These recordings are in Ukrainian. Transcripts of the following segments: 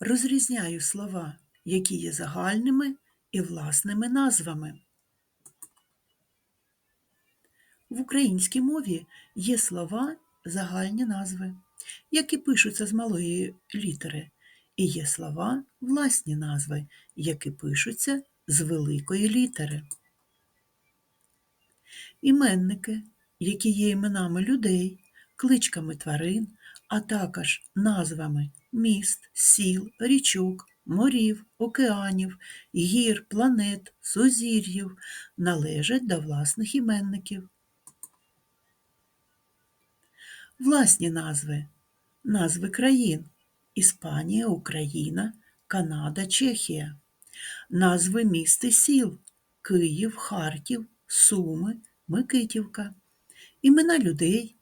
Розрізняю слова, які є загальними і власними назвами. В українській мові є слова загальні назви, які пишуться з малої літери, і є слова власні назви, які пишуться з великої літери. Іменники, які є іменами людей, кличками тварин, а також назвами міст, сіл, річок, морів, океанів, гір, планет, сузір'їв, належать до власних іменників. Власні назви. Назви країн Іспанія, Україна, Канада, Чехія. Назви міст і сіл Київ, Харків, Суми, Микитівка. Імена людей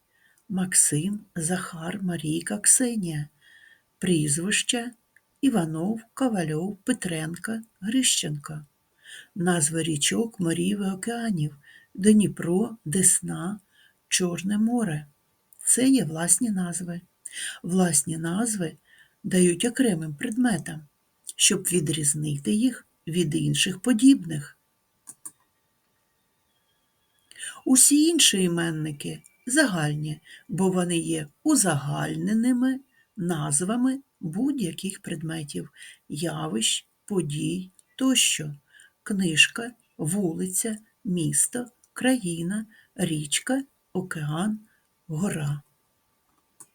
Максим, Захар, Марійка, Ксенія. Прізвища Іванов, Ковальов, Петренка, Грищенко. Назви річок, морів і океанів Дніпро, Десна, Чорне море. Це є власні назви. Власні назви дають окремим предметам, щоб відрізнити їх від інших подібних. Усі інші іменники загальні, бо вони є узагальненими назвами будь-яких предметів, явищ, подій тощо. Книжка, вулиця, місто, країна, річка, океан, гора.